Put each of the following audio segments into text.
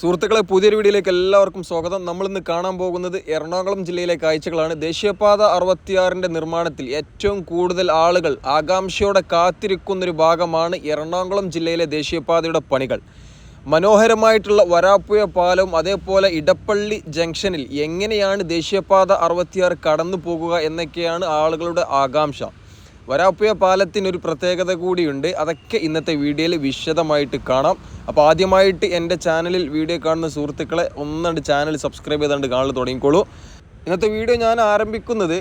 സുഹൃത്തുക്കളെ പുതിയൊരു വീഡിയോയിലേക്ക് എല്ലാവർക്കും സ്വാഗതം. നമ്മൾ ഇന്ന് കാണാൻ പോകുന്നത് എറണാകുളം ജില്ലയിലെ കാഴ്ചകളാണ്. ദേശീയപാത അറുപത്തിയാറിന്റെ നിർമ്മാണത്തിൽ ഏറ്റവും കൂടുതൽ ആളുകൾ ആകാംക്ഷയോടെ കാത്തിരിക്കുന്നൊരു ഭാഗമാണ് എറണാകുളം ജില്ലയിലെ ദേശീയപാതയുടെ പണികൾ. മനോഹരമായിട്ടുള്ള വരാപ്പുഴ പാലവും അതേപോലെ ഇടപ്പള്ളി ജംഗ്ഷനിൽ എങ്ങനെയാണ് ദേശീയപാത അറുപത്തിയാറ് കടന്നു പോകുക എന്നൊക്കെയാണ് ആളുകളുടെ ആകാംക്ഷ. വരാപ്പുഴ പാലത്തിന് ഒരു പ്രത്യേകത കൂടിയുണ്ട്. അതൊക്കെ ഇന്നത്തെ വീഡിയോയിൽ വിശദമായിട്ട് കാണാം. അപ്പോൾ ആദ്യമായിട്ട് എന്റെ ചാനലിൽ വീഡിയോ കാണുന്ന സുഹൃത്തുക്കളെ ഒന്നണ്ട് ചാനൽ സബ്സ്ക്രൈബ് ചെയ്തുകൊണ്ട് കാണൽ തുടങ്ങിക്കോളൂ. ഇന്നത്തെ വീഡിയോ ഞാൻ ആരംഭിക്കുന്നത്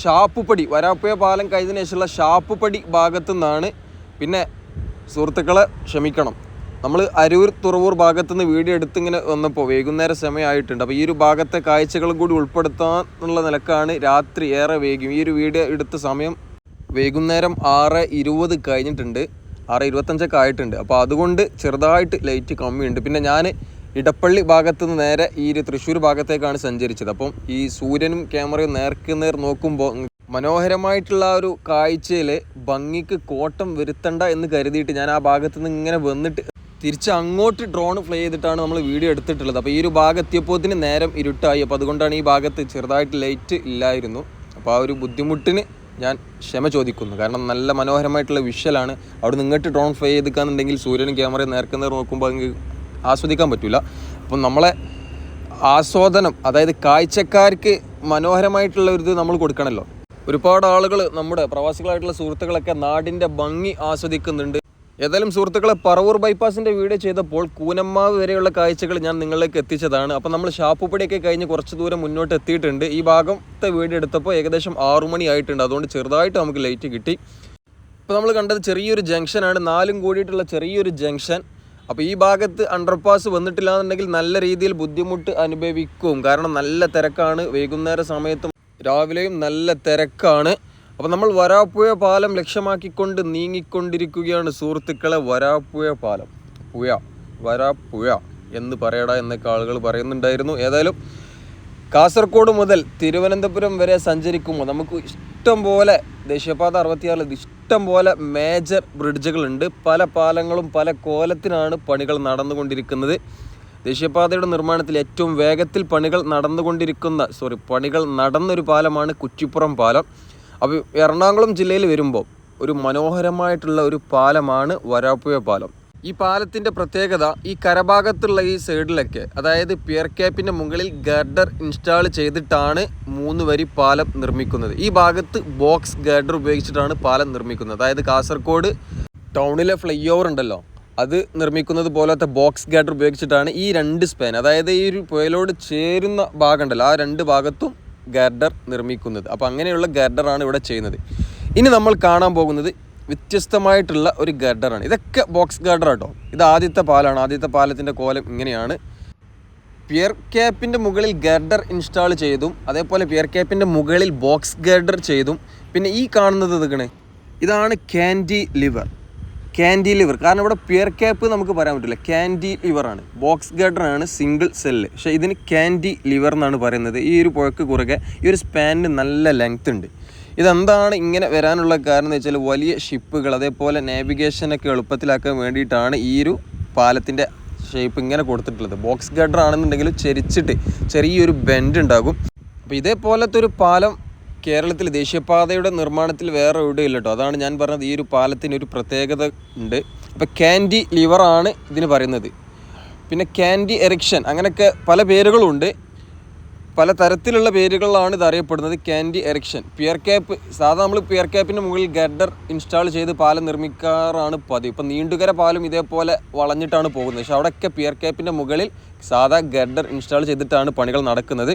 ഷാപ്പുപടി വരാപ്പുഴ പാലം കഴിഞ്ഞതിന് ശേഷമുള്ള ഷാപ്പുപടി ഭാഗത്തു നിന്നാണ് പിന്നെ സുഹൃത്തുക്കളെ ക്ഷമിക്കണം. നമ്മൾ അരൂർ തുറവൂർ ഭാഗത്തു നിന്ന് വീഡിയോ എടുത്തിങ്ങനെ വന്നപ്പോൾ വൈകുന്നേരം സമയമായിട്ടുണ്ട്. അപ്പോൾ ഈ ഒരു ഭാഗത്തെ കാഴ്ചകളും കൂടി ഉൾപ്പെടുത്താനുള്ള നിലക്കാണ് രാത്രി ഏറെ വൈകും ഈ ഒരു വീഡിയോ എടുത്ത സമയം വൈകുന്നേരം ആറ് ഇരുപത് കഴിഞ്ഞിട്ടുണ്ട്. ആറ് ഇരുപത്തഞ്ചൊക്കെ ആയിട്ടുണ്ട്. അപ്പോൾ അതുകൊണ്ട് ചെറുതായിട്ട് ലൈറ്റ് കമ്മിയുണ്ട്. പിന്നെ ഞാൻ ഇടപ്പള്ളി ഭാഗത്ത് നിന്ന് നേരെ ഈ ഒരു തൃശ്ശൂർ ഭാഗത്തേക്കാണ് സഞ്ചരിച്ചത്. അപ്പം ഈ സൂര്യനും ക്യാമറയും നേർക്ക് നേർ നോക്കുമ്പോൾ മനോഹരമായിട്ടുള്ള ഒരു കാഴ്ചയിൽ ഭംഗിക്ക് കോട്ടം വരുത്തണ്ട എന്ന് കരുതിയിട്ട് ഞാൻ ആ ഭാഗത്ത് നിന്ന് ഇങ്ങനെ വന്നിട്ട് തിരിച്ച് അങ്ങോട്ട് ഡ്രോൺ ഫ്ലൈ ചെയ്തിട്ടാണ് നമ്മൾ വീഡിയോ എടുത്തിട്ടുള്ളത്. അപ്പോൾ ഈ ഒരു ഭാഗത്തെപ്പോത്തിന് നേരം ഇരുട്ടായി. അപ്പോൾ അതുകൊണ്ടാണ് ഈ ഭാഗത്ത് ചെറുതായിട്ട് ലൈറ്റ് ഇല്ലായിരുന്നു. അപ്പോൾ ആ ഒരു ബുദ്ധിമുട്ടിന് ഞാൻ ക്ഷമ ചോദിക്കുന്നു. കാരണം നല്ല മനോഹരമായിട്ടുള്ള വിഷ്വലാണ് അവിടെ നിന്ന് ഇങ്ങോട്ട് ഡ്രോൺ ഫ്ലൈ ചെയ്തിക്കാന്നുണ്ടെങ്കിൽ സൂര്യനും ക്യാമറയും നേർക്ക് നേർ നോക്കുമ്പോൾ അങ്ങ് ആസ്വദിക്കാൻ പറ്റില്ല അപ്പം നമ്മളെ ആസ്വാദനം അതായത് കാഴ്ചക്കാർക്ക് മനോഹരമായിട്ടുള്ള ഒരു ഇത് നമ്മൾ കൊടുക്കണമല്ലോ ഒരുപാട് ആളുകൾ നമ്മുടെ പ്രവാസികളായിട്ടുള്ള സുഹൃത്തുക്കളൊക്കെ നാടിന്റെ ഭംഗി ആസ്വദിക്കുന്നുണ്ട്. ഏതായാലും സുഹൃത്തുക്കളെ പറവൂർ ബൈപ്പാസിന്റെ വീഡിയോ ചെയ്തപ്പോൾ കൂനമ്മാവ് വരെയുള്ള കാഴ്ചകൾ ഞാൻ നിങ്ങളിലേക്ക് എത്തിച്ചതാണ്. അപ്പോൾ നമ്മൾ ഷാപ്പുപടിയൊക്കെ കഴിഞ്ഞ് കുറച്ച് ദൂരം മുന്നോട്ട് എത്തിയിട്ടുണ്ട്. ഈ ഭാഗത്തെ വീഡിയോ എടുത്തപ്പോൾ ഏകദേശം ആറു മണി ആയിട്ടുണ്ട്. അതുകൊണ്ട് ചെറുതായിട്ട് നമുക്ക് ലൈറ്റ് കിട്ടി. ഇപ്പോൾ നമ്മൾ കണ്ടത് ചെറിയൊരു ജംഗ്ഷനാണ് നാലും കൂടിയിട്ടുള്ള ചെറിയൊരു ജംഗ്ഷൻ അപ്പോൾ ഈ ഭാഗത്ത് അണ്ടർപാസ് വന്നിട്ടില്ല എന്നുണ്ടെങ്കിൽ നല്ല രീതിയിൽ ബുദ്ധിമുട്ട് അനുഭവിക്കും. കാരണം നല്ല തിരക്കാണ്. വൈകുന്നേര സമയത്തും രാവിലെയും നല്ല തിരക്കാണ്. അപ്പോൾ നമ്മൾ വരാപ്പുഴ പാലം ലക്ഷ്യമാക്കിക്കൊണ്ട് നീങ്ങിക്കൊണ്ടിരിക്കുകയാണ് സുഹൃത്തുക്കളെ വരാപ്പുഴ പാലം. പുഴ വരാപ്പുഴ എന്ന് പറയടാ എന്നൊക്കെ ആളുകൾ പറയുന്നുണ്ടായിരുന്നു. ഏതായാലും കാസർഗോഡ് മുതൽ തിരുവനന്തപുരം വരെ സഞ്ചരിക്കുമ്പോൾ നമുക്ക് ഇഷ്ടം പോലെ ദേശീയപാത അറുപത്തിയാറിൽ ഇഷ്ടം പോലെ മേജർ ബ്രിഡ്ജുകളുണ്ട് പല പാലങ്ങളും പല കോലത്തിനാണ് പണികൾ നടന്നുകൊണ്ടിരിക്കുന്നത്. ദേശീയപാതയുടെ നിർമ്മാണത്തിൽ ഏറ്റവും വേഗത്തിൽ പണികൾ നടന്നുകൊണ്ടിരിക്കുന്ന സോറി പണികൾ നടന്നൊരു പാലമാണ് കുറ്റിപ്പുറം പാലം. അപ്പോൾ എറണാകുളം ജില്ലയിൽ വരുമ്പോൾ ഒരു മനോഹരമായിട്ടുള്ള ഒരു പാലമാണ് വരാപ്പുഴ പാലം. ഈ പാലത്തിന്റെ പ്രത്യേകത ഈ കരഭാഗത്തുള്ള ഈ സൈഡിലൊക്കെ അതായത് പിയർ ക്യാപ്പിന്റെ മുകളിൽ ഗർഡർ ഇൻസ്റ്റാൾ ചെയ്തിട്ടാണ് മൂന്ന് വരി പാലം നിർമ്മിക്കുന്നത്. ഈ ഭാഗത്ത് ബോക്സ് ഗർഡർ ഉപയോഗിച്ചിട്ടാണ് പാലം നിർമ്മിക്കുന്നത്. അതായത് കാസർഗോഡ് ടൗണിലെ ഫ്ലൈ ഓവർ ഉണ്ടല്ലോ അത് നിർമ്മിക്കുന്നത് പോലത്തെ ബോക്സ് ഗാഡർ ഉപയോഗിച്ചിട്ടാണ് ഈ രണ്ട് സ്പാൻ. അതായത് ഈ ഒരു പുയലോട് ചേരുന്ന ഭാഗമുണ്ടല്ലോ ആ രണ്ട് ഭാഗത്തും ഗാർഡർ നിർമ്മിക്കുന്നത്. അപ്പോൾ അങ്ങനെയുള്ള ഗർഡറാണ് ഇവിടെ ചെയ്യുന്നത്. ഇനി നമ്മൾ കാണാൻ പോകുന്നത് വ്യത്യസ്തമായിട്ടുള്ള ഒരു ഗർഡറാണ്. ഇതൊക്കെ ബോക്സ് ഗർഡർ കേട്ടോ ഇത് ആദ്യത്തെ പാലാണ്. ആദ്യത്തെ പാലത്തിന്റെ കോലം ഇങ്ങനെയാണ്. പിയർ ക്യാപ്പിന്റെ മുകളിൽ ഗർഡർ ഇൻസ്റ്റാൾ ചെയ്തും അതേപോലെ പിയർ ക്യാപ്പിന്റെ മുകളിൽ ബോക്സ് ഗർഡർ ചെയ്തും. പിന്നെ ഈ കാണുന്നത് ഇതാണ് ക്യാൻഡി ലിവർ. ക്യാൻഡി ലിവർ കാരണം ഇവിടെ പിയർ ക്യാപ്പ് നമുക്ക് പറയാൻ പറ്റില്ല. ക്യാൻഡി ലിവറാണ് ബോക്സ് ഗർഡർ ആണ് സിംഗിൾ സെല്ല് പക്ഷേ ഇതിന് ക്യാൻഡി ലിവർ എന്നാണ് പറയുന്നത്. ഈ ഒരു പുഴക്ക് കുറുകെ ഈ ഒരു സ്പാനിന് നല്ല ലെങ്ത് ഉണ്ട്. ഇതെന്താണ് ഇങ്ങനെ വരാനുള്ള കാരണം എന്ന് വെച്ചാൽ വലിയ ഷിപ്പുകൾ അതേപോലെ നാവിഗേഷനൊക്കെ എളുപ്പത്തിലാക്കാൻ വേണ്ടിയിട്ടാണ് ഈ ഒരു പാലത്തിന്റെ ഷേപ്പ് ഇങ്ങനെ കൊടുത്തിട്ടുള്ളത്. ബോക്സ് ഗഡർ ആണെന്നുണ്ടെങ്കിൽ ചെരിച്ചിട്ട് ചെറിയൊരു ബെൻഡ് ഉണ്ടാകും. അപ്പോൾ ഇതേപോലത്തെ ഒരു പാലം കേരളത്തിൽ ദേശീയപാതയുടെ നിർമ്മാണത്തിൽ വേറെ എവിടെയില്ല കേട്ടോ. അതാണ് ഞാൻ പറഞ്ഞത് ഈ ഒരു പാലത്തിന് ഒരു പ്രത്യേകത ഉണ്ട്. അപ്പോൾ ക്യാൻഡി ലിവറാണ് ഇതിന് പറയുന്നത്. പിന്നെ ക്യാൻഡി എറിക്ഷൻ അങ്ങനെയൊക്കെ പല പേരുകളുണ്ട്. പല തരത്തിലുള്ള പേരുകളിലാണ് ഇത് അറിയപ്പെടുന്നത് ക്യാൻഡി എറിക്ഷൻ പിയർ ക്യാപ്പ് സാധാരണ നമ്മൾ പിയർ ക്യാപ്പിന്റെ മുകളിൽ ഗഡർ ഇൻസ്റ്റാൾ ചെയ്ത് പാലം നിർമ്മിക്കാറാണ് പതിവ്. ഇപ്പം നീണ്ടുകര പാലം ഇതേപോലെ വളഞ്ഞിട്ടാണ് പോകുന്നത്. പക്ഷേ അവിടെയൊക്കെ പിയർ ക്യാപ്പിന്റെ മുകളിൽ സാധാ ഗഡർ ഇൻസ്റ്റാൾ ചെയ്തിട്ടാണ് പണികൾ നടക്കുന്നത്.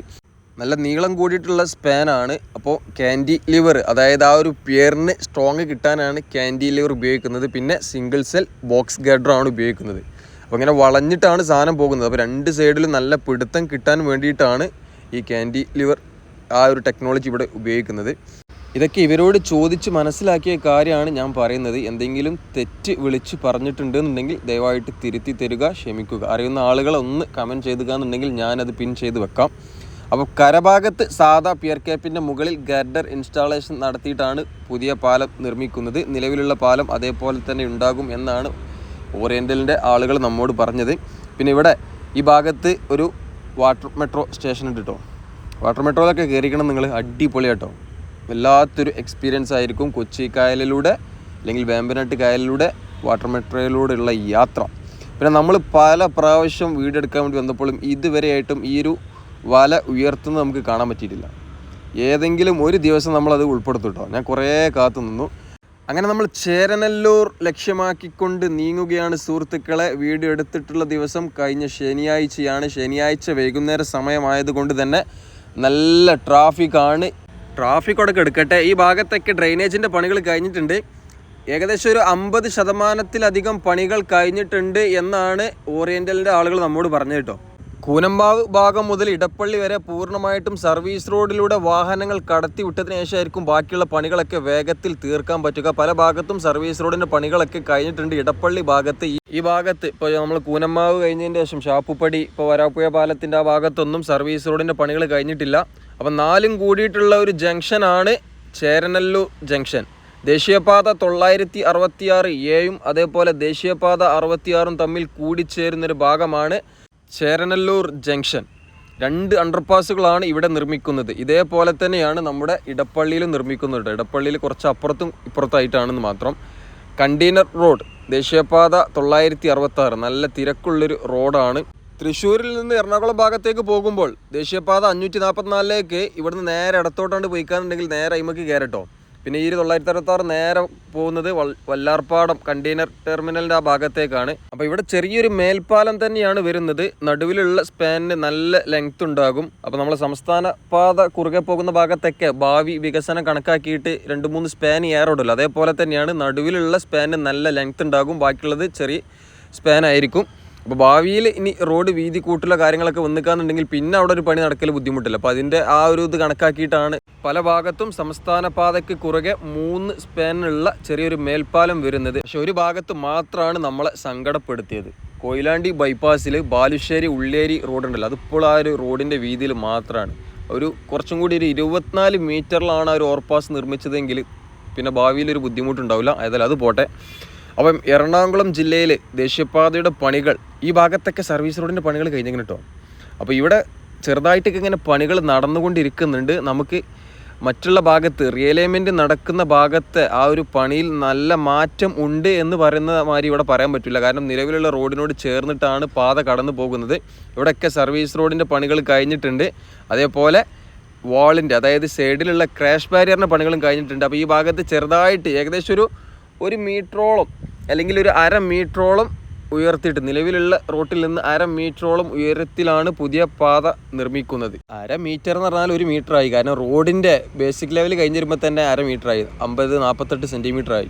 നല്ല നീളം കൂടിയിട്ടുള്ള സ്പാനാണ് അപ്പോൾ ക്യാൻഡി ലിവർ അതായത് ആ ഒരു പിയറിന് സ്ട്രോങ് കിട്ടാനാണ് ക്യാൻഡി ലിവർ ഉപയോഗിക്കുന്നത്. പിന്നെ സിംഗിൾ സെൽ ബോക്സ് ഗഡറാണ് ഉപയോഗിക്കുന്നത്. അപ്പോൾ ഇങ്ങനെ വളഞ്ഞിട്ടാണ് സാധനം പോകുന്നത്. അപ്പോൾ രണ്ട് സൈഡിലും നല്ല പിടുത്തം കിട്ടാൻ വേണ്ടിയിട്ടാണ് ഈ ക്യാൻഡി ലിവർ ആ ഒരു ടെക്നോളജി ഇവിടെ ഉപയോഗിക്കുന്നത്. ഇതൊക്കെ ഇവരോട് ചോദിച്ച് മനസ്സിലാക്കിയ കാര്യമാണ് ഞാൻ പറയുന്നത്. എന്തെങ്കിലും തെറ്റ് വിളിച്ച് പറഞ്ഞിട്ടുണ്ടെന്നുണ്ടെങ്കിൽ ദയവായിട്ട് തിരുത്തി തരിക ക്ഷമിക്കുക. അറിയുന്ന ആളുകളെ ഒന്ന് കമന്റ് ചെയ്തുക എന്നുണ്ടെങ്കിൽ ഞാനത് പിൻ ചെയ്ത് വെക്കാം. അപ്പോൾ കരഭാഗത്ത് സാധാ പിയർ ക്യാപ്പിന്റെ മുകളിൽ ഗർഡർ ഇൻസ്റ്റാളേഷൻ നടത്തിയിട്ടാണ് പുതിയ പാലം നിർമ്മിക്കുന്നത്. നിലവിലുള്ള പാലം അതേപോലെ തന്നെ ഉണ്ടാകും എന്നാണ് ഓറിയന്റലിന്റെ ആളുകൾ നമ്മോട് പറഞ്ഞത്. പിന്നെ ഇവിടെ ഈ ഭാഗത്ത് ഒരു വാട്ടർ മെട്രോ സ്റ്റേഷൻ ഉണ്ട് കേട്ടോ. വാട്ടർ മെട്രോയിലൊക്കെ കയറിക്കണം നിങ്ങൾ അടിപൊളി കേട്ടോ വല്ലാത്തൊരു എക്സ്പീരിയൻസ് ആയിരിക്കും കൊച്ചി കായലിലൂടെ അല്ലെങ്കിൽ വേമ്പനാട്ട് കായലിലൂടെ വാട്ടർ മെട്രോയിലൂടെയുള്ള യാത്ര. പിന്നെ നമ്മൾ പല പ്രാവശ്യം വീടെടുക്കാൻ വേണ്ടി വന്നപ്പോഴും ഇതുവരെയായിട്ടും ഈ ഒരു വല ഉയർത്തുന്നത് നമുക്ക് കാണാൻ പറ്റിയിട്ടില്ല. ഏതെങ്കിലും ഒരു ദിവസം നമ്മളത് ഉൾപ്പെടുത്തും ഞാൻ കുറേ കാത്തു നിന്നു. അങ്ങനെ നമ്മൾ ചേരനല്ലൂർ ലക്ഷ്യമാക്കിക്കൊണ്ട് നീങ്ങുകയാണ് സുഹൃത്തുക്കളെ. വീഡിയോ എടുത്തിട്ടുള്ള ദിവസം കഴിഞ്ഞ ശനിയാഴ്ചയാണ്. ശനിയാഴ്ച വൈകുന്നേര സമയമായതുകൊണ്ട് തന്നെ നല്ല ട്രാഫിക്കാണ്. ട്രാഫിക് അവിടെ എടുക്കട്ടെ. ഈ ഭാഗത്തൊക്കെ ഡ്രെയിനേജിന്റെ പണികൾ കഴിഞ്ഞിട്ടുണ്ട്. ഏകദേശം ഒരു അമ്പത് ശതമാനത്തിലധികം പണികൾ കഴിഞ്ഞിട്ടുണ്ട് എന്നാണ് ഓറിയന്റലിന്റെ ആളുകൾ നമ്മോട് പറഞ്ഞു കേട്ടോ. കൂനമ്പാവ് ഭാഗം മുതൽ ഇടപ്പള്ളി വരെ പൂർണമായിട്ടും സർവീസ് റോഡിലൂടെ വാഹനങ്ങൾ കടത്തി വിട്ടതിന് ശേഷമായിരിക്കും ബാക്കിയുള്ള പണികളൊക്കെ വേഗത്തിൽ തീർക്കാൻ പറ്റുക. പല ഭാഗത്തും സർവീസ് റോഡിന്റെ പണികളൊക്കെ കഴിഞ്ഞിട്ടുണ്ട് ഇടപ്പള്ളി ഭാഗത്ത്. ഈ- ഭാഗത്ത് ഇപ്പോൾ നമ്മൾ കൂനമ്മാവ് കഴിഞ്ഞതിന് ശേഷം ഷാപ്പുപ്പടി ഇപ്പോൾ വരാപ്പുഴ പാലത്തിന്റെ ആ ഭാഗത്തൊന്നും സർവീസ് റോഡിന്റെ പണികൾ കഴിഞ്ഞിട്ടില്ല. അപ്പം നാലും കൂടിയിട്ടുള്ള ഒരു ജംഗ്ഷനാണ് ചേരനല്ലൂർ ജംഗ്ഷൻ. ദേശീയപാത തൊള്ളായിരത്തി അറുപത്തിയാറ് എയും അതേപോലെ ദേശീയപാത അറുപത്തിയാറും തമ്മിൽ കൂടിച്ചേരുന്നൊരു ഭാഗമാണ്. ചേരനല്ലൂർ ജംഗ്ഷൻ. രണ്ട് അണ്ടർപാസുകളാണ് ഇവിടെ നിർമ്മിക്കുന്നത്. ഇതേപോലെ തന്നെയാണ് നമ്മുടെ ഇടപ്പള്ളിയിലും നിർമ്മിക്കുന്നത്. ഇടപ്പള്ളിയിൽ കുറച്ച് അപ്പുറത്തും ഇപ്പുറത്തായിട്ടാണെന്ന് മാത്രം. കണ്ടെയ്നർ റോഡ് ദേശീയപാത തൊള്ളായിരത്തി അറുപത്തി ആറ് നല്ല തിരക്കുള്ളൊരു റോഡാണ്. തൃശ്ശൂരിൽ നിന്ന് എറണാകുളം ഭാഗത്തേക്ക് പോകുമ്പോൾ ദേശീയപാത അഞ്ഞൂറ്റി നാൽപ്പത്തിനാലിലേക്ക് ഇവിടുന്ന് നേരെ ഇടത്തോട്ടാണ്ട് പോയിക്കാന്നുണ്ടെങ്കിൽ നേരെ അയിമക്ക് കയറട്ടോ. പിന്നെ ഈ തൊള്ളായിരത്തി അറുപത്താറ് നേരെ പോകുന്നത് വല്ലാർപ്പാടം കണ്ടെയ്നർ ടെർമിനലിന്റെ ആ ഭാഗത്തേക്കാണ്. അപ്പോൾ ഇവിടെ ചെറിയൊരു മേൽപ്പാലം തന്നെയാണ് വരുന്നത്. നടുവിലുള്ള സ്പാനിന് നല്ല ലെങ്ത് ഉണ്ടാകും. അപ്പോൾ നമ്മൾ സംസ്ഥാന പാത കുറുകെ പോകുന്ന ഭാഗത്തൊക്കെ ഭാവി വികസനം കണക്കാക്കിയിട്ട് രണ്ട് മൂന്ന് സ്പാൻ ഏറോടുള്ളൂ അതേപോലെ തന്നെയാണ് നടുവിലുള്ള സ്പാനിന് നല്ല ലെങ്ത് ഉണ്ടാകും. ബാക്കിയുള്ളത് ചെറിയ സ്പാൻ ആയിരിക്കും. അപ്പോൾ ഭാവിയിൽ ഇനി റോഡ് വീതി കൂട്ടുള്ള കാര്യങ്ങളൊക്കെ വന്നിക്കാന്നുണ്ടെങ്കിൽ പിന്നെ അവിടെ ഒരു പണി നടക്കൽ ബുദ്ധിമുട്ടില്ല. അപ്പോൾ അതിന്റെ ആ ഒരു ഇത് കണക്കാക്കിയിട്ടാണ് പല ഭാഗത്തും സംസ്ഥാന പാതയ്ക്ക് കുറകെ മൂന്ന് സ്പാനുള്ള ചെറിയൊരു മേൽപ്പാലം വരുന്നത്. പക്ഷെ ഒരു ഭാഗത്ത് മാത്രമാണ് നമ്മളെ സങ്കടപ്പെടുത്തിയത്. കൊയിലാണ്ടി ബൈപ്പാസിൽ ബാലുശ്ശേരി ഉള്ളേരി റോഡുണ്ടല്ലോ അതിപ്പോൾ ആ ഒരു റോഡിന്റെ വീതിയിൽ മാത്രമാണ് ഒരു കുറച്ചും കൂടി ഒരു ഇരുപത്തിനാല് മീറ്ററിലാണ് ആ ഒരു ഓവർപാസ് നിർമ്മിച്ചതെങ്കിൽ പിന്നെ ഭാവിയിൽ ഒരു ബുദ്ധിമുട്ടുണ്ടാവില്ല. ഏതായാലും അത് പോട്ടെ. അപ്പം എറണാകുളം ജില്ലയിൽ ദേശീയപാതയുടെ പണികൾ ഈ ഭാഗത്തൊക്കെ സർവീസ് റോഡിന്റെ പണികൾ കഴിഞ്ഞെങ്കിൽ കേട്ടോ. അപ്പോൾ ഇവിടെ ചെറുതായിട്ടൊക്കെ ഇങ്ങനെ പണികൾ നടന്നുകൊണ്ടിരിക്കുന്നുണ്ട്. നമുക്ക് മറ്റുള്ള ഭാഗത്ത് റിയലൈൻമെന്റ് നടക്കുന്ന ഭാഗത്ത് ആ ഒരു പണിയിൽ നല്ല മാറ്റം ഉണ്ട് എന്ന് പറയുന്ന മാതിരി ഇവിടെ പറയാൻ പറ്റില്ല. കാരണം നിലവിലുള്ള റോഡിനോട് ചേർന്നിട്ടാണ് പാത കടന്നു പോകുന്നത്. ഇവിടെയൊക്കെ സർവീസ് റോഡിന്റെ പണികൾ കഴിഞ്ഞിട്ടുണ്ട്. അതേപോലെ വാളിന്റെ അതായത് സൈഡിലുള്ള ക്രാഷ് ബാരിയറിന്റെ പണികളും കഴിഞ്ഞിട്ടുണ്ട്. അപ്പോൾ ഈ ഭാഗത്ത് ചെറുതായിട്ട് ഏകദേശം ഒരു ഒരു മീറ്ററോളം അല്ലെങ്കിൽ ഒരു അര മീറ്ററോളം ഉയർത്തിയിട്ട് നിലവിലുള്ള റോട്ടിൽ നിന്ന് അര മീറ്ററോളം ഉയരത്തിലാണ് പുതിയ പാത നിർമ്മിക്കുന്നത്. അര മീറ്റർ എന്ന് പറഞ്ഞാൽ ഒരു മീറ്റർ ആയി കാരണം റോഡിന്റെ ബേസിക് ലെവൽ കഴിഞ്ഞ് വരുമ്പോൾ തന്നെ അര മീറ്റർ ആയി അമ്പത് നാൽപ്പത്തെട്ട് സെന്റിമീറ്റർ ആയി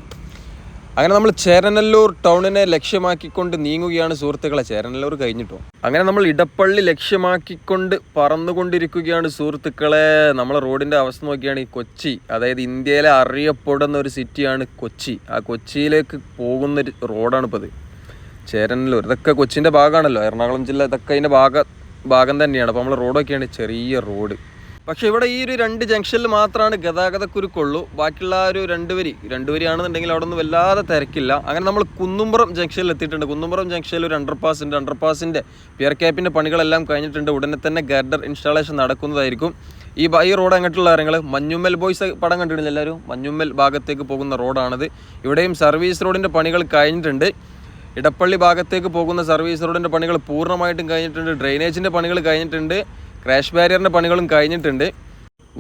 അങ്ങനെ നമ്മൾ ചേരനല്ലൂർ ടൗണിനെ ലക്ഷ്യമാക്കിക്കൊണ്ട് നീങ്ങുകയാണ് സുഹൃത്തുക്കളെ. ചേരനല്ലൂർ കഴിഞ്ഞിട്ടോ? അങ്ങനെ നമ്മൾ ഇടപ്പള്ളി ലക്ഷ്യമാക്കിക്കൊണ്ട് പറന്നുകൊണ്ടിരിക്കുകയാണ് സുഹൃത്തുക്കളെ. നമ്മളെ റോഡിന്റെ അവസ്ഥ നോക്കിയാണ് ഈ കൊച്ചി. അതായത് ഇന്ത്യയിലെ അറിയപ്പെടുന്ന ഒരു സിറ്റിയാണ് കൊച്ചി. ആ കൊച്ചിയിലേക്ക് പോകുന്ന ഒരു റോഡാണ് ഇപ്പോൾ ചേരനല്ലൂർ. ഇതൊക്കെ കൊച്ചിന്റെ ഭാഗമാണല്ലോ. എറണാകുളം ജില്ല ഇതൊക്കെ അതിന്റെ ഭാഗ ഭാഗം തന്നെയാണ്. അപ്പോൾ നമ്മൾ റോഡൊക്കെയാണ് ചെറിയ റോഡ്. പക്ഷേ ഇവിടെ ഈ ഒരു രണ്ട് ജംഗ്ഷനിൽ മാത്രമാണ് ഗതാഗതക്കുരുക്കുള്ളൂ. ബാക്കിയുള്ള ഒരു രണ്ട് വരി. രണ്ട് വരിയാണെന്നുണ്ടെങ്കിൽ അവിടെ ഒന്നും വല്ലാതെ തിരക്കില്ല. അങ്ങനെ നമ്മൾ കുന്നുംപുറം ജംഗ്ഷനിൽ എത്തിയിട്ടുണ്ട്. കുന്നുംപുറം ജംഗ്ഷനിൽ ഒരു അണ്ടർപാസ് ഉണ്ട്. അണ്ടർപാസിന്റെ പിയർ ക്യാപ്പിന്റെ പണികളെല്ലാം കഴിഞ്ഞിട്ടുണ്ട്. ഉടനെ തന്നെ ഗർഡർ ഇൻസ്റ്റാളേഷൻ നടക്കുന്നതായിരിക്കും. ഈ ഈ റോഡ് അങ്ങോട്ടുള്ള കാര്യങ്ങൾ മഞ്ഞുമ്മൽ ബോയ്സ് പടം കണ്ടിട്ടില്ല എല്ലാവരും? മഞ്ഞുമ്മൽ ഭാഗത്തേക്ക് പോകുന്ന റോഡാണിത് ഇവിടെയും സർവീസ് റോഡിന്റെ പണികൾ കഴിഞ്ഞിട്ടുണ്ട്. ഇടപ്പള്ളി ഭാഗത്തേക്ക് പോകുന്ന സർവീസ് റോഡിന്റെ പണികൾ പൂർണമായിട്ടും കഴിഞ്ഞിട്ടുണ്ട്. ഡ്രെയിനേജിന്റെ പണികൾ കഴിഞ്ഞിട്ടുണ്ട്. ക്രാഷ് ബാരിയറിന്റെ പണികളും കഴിഞ്ഞിട്ടുണ്ട്.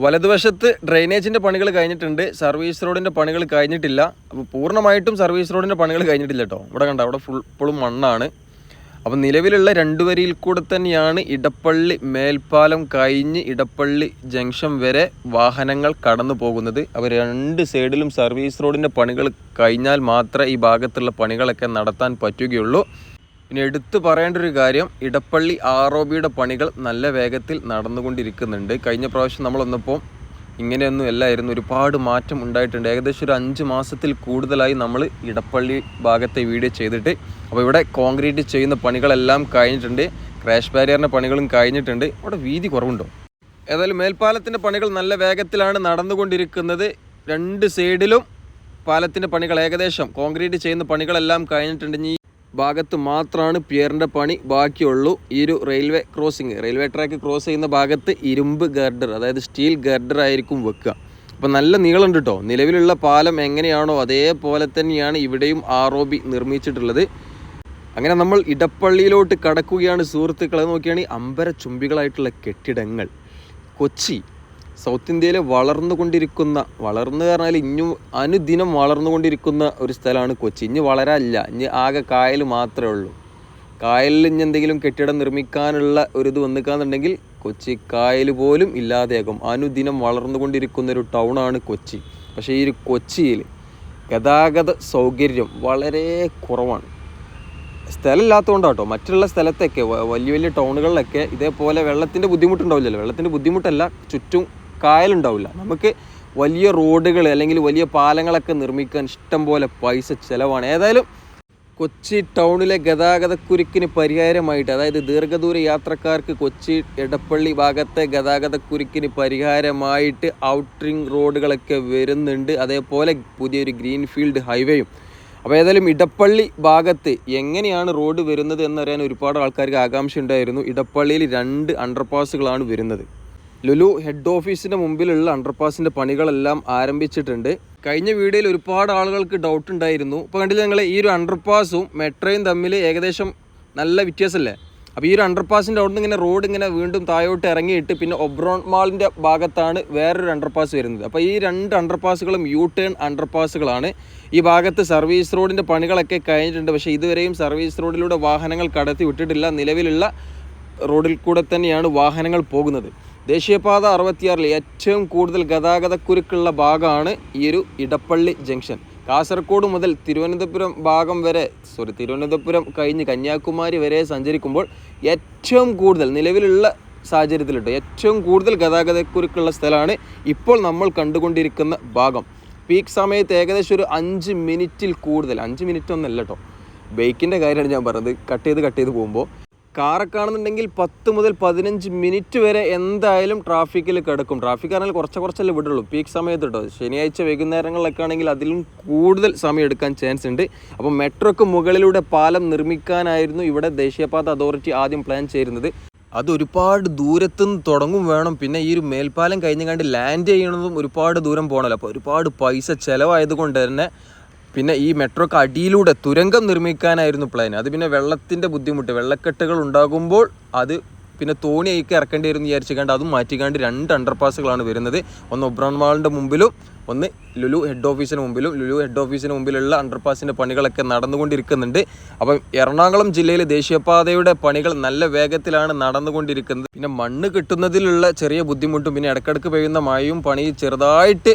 വലതുവശത്ത് ഡ്രെയിനേജിന്റെ പണികൾ കഴിഞ്ഞിട്ടുണ്ട്. സർവീസ് റോഡിന്റെ പണികൾ കഴിഞ്ഞിട്ടില്ല. അപ്പോൾ പൂർണമായിട്ടും സർവീസ് റോഡിന്റെ പണികൾ കഴിഞ്ഞിട്ടില്ല കേട്ടോ. ഇവിടെ കണ്ട അവിടെ ഫുൾ ഇപ്പോഴും മണ്ണാണ്. അപ്പം നിലവിലുള്ള രണ്ട് വരിയിൽ കൂടെ തന്നെയാണ് ഇടപ്പള്ളി മേൽപ്പാലം കഴിഞ്ഞ് ഇടപ്പള്ളി ജംഗ്ഷൻ വരെ വാഹനങ്ങൾ കടന്നു പോകുന്നത്. അപ്പോൾ രണ്ട് സൈഡിലും സർവീസ് റോഡിന്റെ പണികൾ കഴിഞ്ഞാൽ മാത്രമേ ഈ ഭാഗത്തുള്ള പണികളൊക്കെ നടത്താൻ പറ്റുകയുള്ളൂ. പിന്നെ എടുത്തു പറയേണ്ട ഒരു കാര്യം ഇടപ്പള്ളി ആർ ഒ ബിയുടെ പണികൾ നല്ല വേഗത്തിൽ നടന്നുകൊണ്ടിരിക്കുന്നുണ്ട്. കഴിഞ്ഞ പ്രാവശ്യം നമ്മൾ വന്നപ്പോൾ ഇങ്ങനെയൊന്നും അല്ലായിരുന്നു ഒരുപാട് മാറ്റം ഉണ്ടായിട്ടുണ്ട്. ഏകദേശം ഒരു അഞ്ച് മാസത്തിൽ കൂടുതലായി നമ്മൾ ഇടപ്പള്ളി ഭാഗത്തെ വീഡിയോ ചെയ്തിട്ട് അപ്പോൾ ഇവിടെ കോൺക്രീറ്റ് ചെയ്യുന്ന പണികളെല്ലാം കഴിഞ്ഞിട്ടുണ്ട്. ക്രാഷ് ബാരിയറിന്റെ പണികളും കഴിഞ്ഞിട്ടുണ്ട്. ഇവിടെ വീതി കുറവുണ്ടോ? ഏതായാലും മേൽപ്പാലത്തിന്റെ പണികൾ നല്ല വേഗത്തിലാണ് നടന്നുകൊണ്ടിരിക്കുന്നത്. രണ്ട് സൈഡിലും പാലത്തിന്റെ പണികൾ ഏകദേശം കോൺക്രീറ്റ് ചെയ്യുന്ന പണികളെല്ലാം കഴിഞ്ഞിട്ടുണ്ട്. ഇനി ഭാഗത്ത് മാത്രമാണ് പിയറിന്റെ പണി ബാക്കിയുള്ളൂ. ഈ ഒരു railway crossing railway track cross ചെയ്യുന്ന ഭാഗത്ത് ഇരുമ്പ് ഗർഡർ അതായത് സ്റ്റീൽ ഗർഡർ ആയിരിക്കും വെക്കുക. അപ്പോൾ നല്ല നീളമുണ്ട് കേട്ടോ നിലവിലുള്ള പാലം എങ്ങനെയാണോ അതേപോലെ തന്നെയാണ് ഇവിടെയും ആർ ഒ ബി നിർമ്മിച്ചിട്ടുള്ളത്. അങ്ങനെ നമ്മൾ ഇടപ്പള്ളിയിലോട്ട് കടക്കുകയാണ്. സുഹൃത്തുക്കളെ നോക്കിയാണ് അമ്പര ചുംബികളായിട്ടുള്ള കെട്ടിടങ്ങൾ. കൊച്ചി സൗത്ത് ഇന്ത്യയിൽ വളർന്നുകൊണ്ടിരിക്കുന്ന വളർന്നു പറഞ്ഞാൽ ഇഞ്ഞും അനുദിനം വളർന്നുകൊണ്ടിരിക്കുന്ന ഒരു സ്ഥലമാണ് കൊച്ചി. ഇഞ്ഞ് വളരാനില്ല ഇഞ്ഞ് ആകെ കായൽ മാത്രമേ ഉള്ളൂ. കായലിൽ ഇഞ്ഞ് എന്തെങ്കിലും കെട്ടിടം നിർമ്മിക്കാനുള്ള ഒരു ഇത് വന്നിക്കാന്നുണ്ടെങ്കിൽ കൊച്ചി കായൽ പോലും ഇല്ലാതെയാകും. അനുദിനം വളർന്നുകൊണ്ടിരിക്കുന്ന ഒരു ടൗണാണ് കൊച്ചി. പക്ഷേ ഈ ഒരു കൊച്ചിയിൽ ഗതാഗത സൗകര്യം വളരെ കുറവാണ്. സ്ഥലമില്ലാത്തതുകൊണ്ടാട്ടോ മറ്റുള്ള സ്ഥലത്തൊക്കെ വലിയ വലിയ ടൗണുകളിലൊക്കെ ഇതേപോലെ വെള്ളത്തിന്റെ ബുദ്ധിമുട്ടുണ്ടാവില്ലല്ലോ. വെള്ളത്തിന്റെ ബുദ്ധിമുട്ടല്ല ചുറ്റും കായലുണ്ടാവില്ല. നമുക്ക് വലിയ റോഡുകൾ അല്ലെങ്കിൽ വലിയ പാലങ്ങളൊക്കെ നിർമ്മിക്കാൻ ഇഷ്ടം പോലെ പൈസ ചിലവാണ്. ഏതായാലും കൊച്ചി ടൗണിലെ ഗതാഗതക്കുരുക്കിന് പരിഹാരമായിട്ട് അതായത് ദീർഘദൂര യാത്രക്കാർക്ക് കൊച്ചി എടപ്പള്ളി ഭാഗത്തെ ഗതാഗതക്കുരുക്കിന് പരിഹാരമായിട്ട് ഔട്ടറിങ് റോഡുകളൊക്കെ വരുന്നുണ്ട്. അതേപോലെ പുതിയൊരു ഗ്രീൻഫീൽഡ് ഹൈവേയും. അപ്പോൾ ഏതായാലും ഇടപ്പള്ളി ഭാഗത്ത് എങ്ങനെയാണ് റോഡ് വരുന്നത് എന്നറിയാൻ ഒരുപാട് ആൾക്കാർക്ക് ആകാംക്ഷ ഉണ്ടായിരുന്നു ഇടപ്പള്ളിയിൽ രണ്ട് അണ്ടർപാസുകളാണ് വരുന്നത്. ലുലു ഹെഡ് ഓഫീസിന്റെ മുമ്പിലുള്ള അണ്ടർപാസിന്റെ പണികളെല്ലാം ആരംഭിച്ചിട്ടുണ്ട്. കഴിഞ്ഞ വീഡിയോയിൽ ഒരുപാട് ആളുകൾക്ക് ഡൗട്ട് ഉണ്ടായിരുന്നു. ഇപ്പോൾ കണ്ടില്ല നിങ്ങൾ ഈ ഒരു അണ്ടർപാസും മെട്രോയും തമ്മിൽ ഏകദേശം നല്ല വ്യത്യാസമല്ലേ അപ്പോൾ ഈ ഒരു അണ്ടർപാസിന്റെ അവിടെ നിന്ന് ഇങ്ങനെ റോഡ് ഇങ്ങനെ വീണ്ടും താഴോട്ട് ഇറങ്ങിയിട്ട് പിന്നെ ഒബ്രോൺ മാളിന്റെ ഭാഗത്താണ് വേറൊരു അണ്ടർപാസ് വരുന്നത്. അപ്പോൾ ഈ രണ്ട് അണ്ടർപാസുകളും യു ടേൺ അണ്ടർപാസുകളാണ് ഈ ഭാഗത്ത് സർവീസ് റോഡിന്റെ പണികളൊക്കെ കഴിഞ്ഞിട്ടുണ്ട്. പക്ഷേ ഇതുവരെയും സർവീസ് റോഡിലൂടെ വാഹനങ്ങൾ കടത്തി വിട്ടിട്ടില്ല. നിലവിലുള്ള റോഡിൽ കൂടെ തന്നെയാണ് വാഹനങ്ങൾ പോകുന്നത്. ദേശീയപാത അറുപത്തിയാറിൽ ഏറ്റവും കൂടുതൽ ഗതാഗതക്കുരുക്കുള്ള ഭാഗമാണ് ഈ ഒരു ഇടപ്പള്ളി ജംഗ്ഷൻ. കാസർഗോഡ് മുതൽ തിരുവനന്തപുരം ഭാഗം വരെ സോറി തിരുവനന്തപുരം കഴിഞ്ഞ് കന്യാകുമാരി വരെ സഞ്ചരിക്കുമ്പോൾ ഏറ്റവും കൂടുതൽ നിലവിലുള്ള സാഹചര്യത്തിലുണ്ട്. ഏറ്റവും കൂടുതൽ ഗതാഗതക്കുരുക്കുള്ള സ്ഥലമാണ് ഇപ്പോൾ നമ്മൾ കണ്ടുകൊണ്ടിരിക്കുന്ന ഭാഗം. പീക്ക് സമയത്ത് ഏകദേശം ഒരു അഞ്ച് മിനിറ്റിൽ കൂടുതൽ അഞ്ച് മിനിറ്റ് ഒന്നല്ല കേട്ടോ ബൈക്കിന്റെ കാര്യമാണ് ഞാൻ പറഞ്ഞത്. കട്ട് ചെയ്ത് കട്ട് ചെയ്ത് പോകുമ്പോൾ കാറൊക്കെ ആണെന്നുണ്ടെങ്കിൽ പത്ത് മുതൽ പതിനഞ്ച് മിനിറ്റ് വരെ എന്തായാലും ട്രാഫിക്കിൽ കിടക്കും. ട്രാഫിക് ആണെങ്കിൽ കുറച്ച് കുറച്ചല്ലേ വിടുള്ളൂ. പീക്ക് സമയത്ത് കേട്ടോ ശനിയാഴ്ച വൈകുന്നേരങ്ങളിലൊക്കെ ആണെങ്കിൽ അതിലും കൂടുതൽ സമയം എടുക്കാൻ ചാൻസ് ഉണ്ട്. അപ്പോൾ മെട്രോക്ക് മുകളിലൂടെ പാലം നിർമ്മിക്കാനായിരുന്നു ഇവിടെ ദേശീയപാത അതോറിറ്റി ആദ്യം പ്ലാൻ ചെയ്യുന്നത് അത് ഒരുപാട് ദൂരത്തു നിന്ന് തുടങ്ങും വേണം. പിന്നെ ഈ ഒരു മേൽപ്പാലം കഴിഞ്ഞ് കണ്ട് ലാൻഡ് ചെയ്യണതും ഒരുപാട് ദൂരം പോകണമല്ലോ. അപ്പോൾ ഒരുപാട് പൈസ ചിലവായതുകൊണ്ട് തന്നെ പിന്നെ ഈ മെട്രോക്ക് അടിയിലൂടെ തുരങ്കം നിർമ്മിക്കാനായിരുന്നു പ്ലാൻ അത് പിന്നെ വെള്ളത്തിന്റെ ബുദ്ധിമുട്ട്. വെള്ളക്കെട്ടുകൾ ഉണ്ടാകുമ്പോൾ അത് പിന്നെ തോണി അയക്ക് ഇറക്കേണ്ടി വരും വിചാരിച്ചുകൊണ്ട് അതും മാറ്റിക്കാണ്ട് രണ്ട് അണ്ടർപാസുകളാണ് വരുന്നത്. ഒന്ന് ഒബ്രോൺ മാളിന്റെ മുമ്പിലും ഒന്ന് ലുലു ഹെഡ് ഓഫീസിന് മുമ്പിലും. ലുലു ഹെഡ് ഓഫീസിന് മുമ്പിലുള്ള അണ്ടർപാസിന്റെ പണികളൊക്കെ നടന്നുകൊണ്ടിരിക്കുന്നുണ്ട്. അപ്പം എറണാകുളം ജില്ലയിലെ ദേശീയപാതയുടെ പണികൾ നല്ല വേഗത്തിലാണ് നടന്നുകൊണ്ടിരിക്കുന്നത്. പിന്നെ മണ്ണ് കിട്ടുന്നതിലുള്ള ചെറിയ ബുദ്ധിമുട്ടും പിന്നെ ഇടയ്ക്കിടയ്ക്ക് പെയ്യുന്ന മഴയും പണി ചെറുതായിട്ട്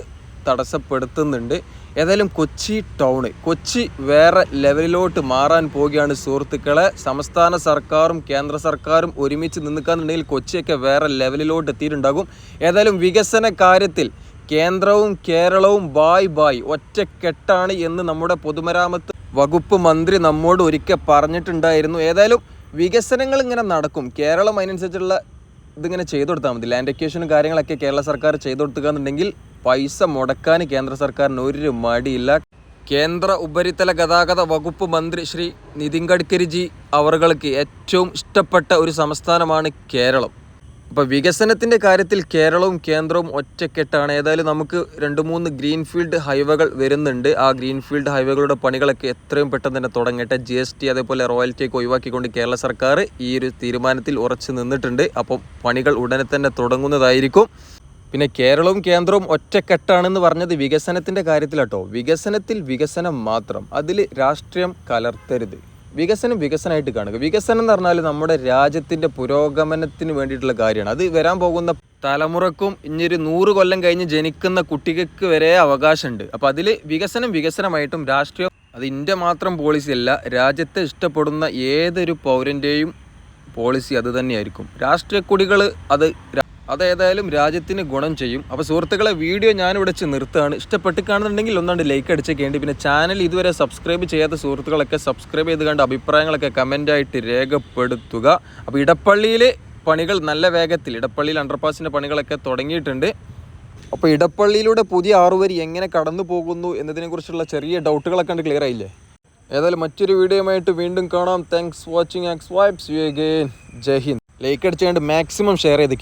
തടസ്സപ്പെടുത്തുന്നുണ്ട്. ഏതായാലും കൊച്ചി ടൗണ്. കൊച്ചി വേറെ ലെവലിലോട്ട് മാറാൻ പോവുകയാണ് സുഹൃത്തുക്കളെ. സംസ്ഥാന സർക്കാരും കേന്ദ്ര സർക്കാരും ഒരുമിച്ച് നിൽക്കാന്നുണ്ടെങ്കിൽ കൊച്ചിയൊക്കെ വേറെ ലെവലിലോട്ട് എത്തിയിട്ടുണ്ടാകും. ഏതായാലും വികസന കാര്യത്തിൽ കേന്ദ്രവും കേരളവും ബായ് ബായ് ഒറ്റക്കെട്ടാണ് എന്ന് നമ്മുടെ പൊതുമരാമത്ത് വകുപ്പ് മന്ത്രി നമ്മോട് ഒരിക്കൽ പറഞ്ഞിട്ടുണ്ടായിരുന്നു. ഏതായാലും വികസനങ്ങൾ ഇങ്ങനെ നടക്കും. കേരളം അതിനനുസരിച്ചുള്ള ഇതിങ്ങനെ ചെയ്തു കൊടുത്താൽ മതി. ലാൻഡ് അക്വേഷനും കാര്യങ്ങളൊക്കെ കേരള സർക്കാർ ചെയ്തു കൊടുക്കുകയെന്നുണ്ടെങ്കിൽ പൈസ മുടക്കാൻ കേന്ദ്ര സർക്കാരിന് ഒരു മടിയില്ല. കേന്ദ്ര ഉപരിതല ഗതാഗത വകുപ്പ് മന്ത്രി ശ്രീ നിതിൻ ഗഡ്കരിജി അവർക്ക് ഏറ്റവും ഇഷ്ടപ്പെട്ട ഒരു സംസ്ഥാനമാണ് കേരളം. അപ്പോൾ വികസനത്തിന്റെ കാര്യത്തിൽ കേരളവും കേന്ദ്രവും ഒറ്റക്കെട്ടാണ്. ഏതായാലും നമുക്ക് രണ്ട് മൂന്ന് ഗ്രീൻഫീൽഡ് ഹൈവേകൾ വരുന്നുണ്ട്. ആ ഗ്രീൻഫീൽഡ് ഹൈവേകളുടെ പണികളൊക്കെ എത്രയും പെട്ടെന്ന് തന്നെ തുടങ്ങട്ടെ. ജി എസ് ടി അതേപോലെ റോയൽറ്റി ഒക്കെ ഒഴിവാക്കിക്കൊണ്ട് കേരള സർക്കാർ ഈ ഒരു തീരുമാനത്തിൽ ഉറച്ചു നിന്നിട്ടുണ്ട്. അപ്പം പണികൾ ഉടനെ തന്നെ തുടങ്ങുന്നതായിരിക്കും. പിന്നെ കേരളവും കേന്ദ്രവും ഒറ്റക്കെട്ടാണെന്ന് പറഞ്ഞത് വികസനത്തിന്റെ കാര്യത്തിലാട്ടോ. വികസനത്തിൽ വികസനം മാത്രം. അതിൽ രാഷ്ട്രീയം കലർത്തരുത്. വികസനം വികസനമായിട്ട് കാണുക. വികസനം എന്ന് പറഞ്ഞാൽ നമ്മുടെ രാജ്യത്തിന്റെ പുരോഗമനത്തിന് വേണ്ടിയിട്ടുള്ള കാര്യമാണ്. അത് വരാൻ പോകുന്ന തലമുറക്കും ഇനിയൊരു നൂറ് കൊല്ലം കഴിഞ്ഞ് ജനിക്കുന്ന കുട്ടികൾക്ക് വരെ അവകാശമുണ്ട്. അപ്പോൾ അതിൽ വികസനം വികസനമായിട്ടും രാഷ്ട്രീയം അത് ഇന്ത്യ മാത്രം പോളിസി അല്ല രാജ്യത്തെ ഇഷ്ടപ്പെടുന്ന ഏതൊരു പൗരന്റെയും പോളിസി അത് തന്നെയായിരിക്കും. രാഷ്ട്രീയ കുടികൾ അത് അതേതായാലും രാജ്യത്തിന് ഗുണം ചെയ്യും. അപ്പോൾ സുഹൃത്തുക്കളെ വീഡിയോ ഞാനിവിടെ വെച്ച് നിർത്തുകയാണ്. ഇഷ്ടപ്പെട്ട് കാണുന്നുണ്ടെങ്കിൽ ഒന്നാണ്ട് ലൈക്ക് അടിച്ചേക്കേണ്ടി പിന്നെ ചാനൽ ഇതുവരെ സബ്സ്ക്രൈബ് ചെയ്യാത്ത സുഹൃത്തുക്കളൊക്കെ സബ്സ്ക്രൈബ് ചെയ്ത് കണ്ട് അഭിപ്രായങ്ങളൊക്കെ കമന്റായിട്ട് രേഖപ്പെടുത്തുക. അപ്പോൾ ഇടപ്പള്ളിയിൽ പണികൾ നല്ല വേഗത്തിൽ ഇടപ്പള്ളിയിൽ അണ്ടർപാസിന്റെ പണികളൊക്കെ തുടങ്ങിയിട്ടുണ്ട്. അപ്പോൾ ഇടപ്പള്ളിയിലൂടെ പുതിയ ആറുവരി എങ്ങനെ കടന്നു പോകുന്നു എന്നതിനെക്കുറിച്ചുള്ള ചെറിയ ഡൗട്ടുകളൊക്കെ ഉണ്ട്. ക്ലിയർ ആയില്ലേ? ഏതായാലും മറ്റൊരു വീഡിയോയുമായിട്ട് വീണ്ടും കാണാം. Thanks watching axe vibes you again Jai Hind. Like അടിച്ചുകൊണ്ട് മാക്സിമം ഷെയർ ചെയ്ത്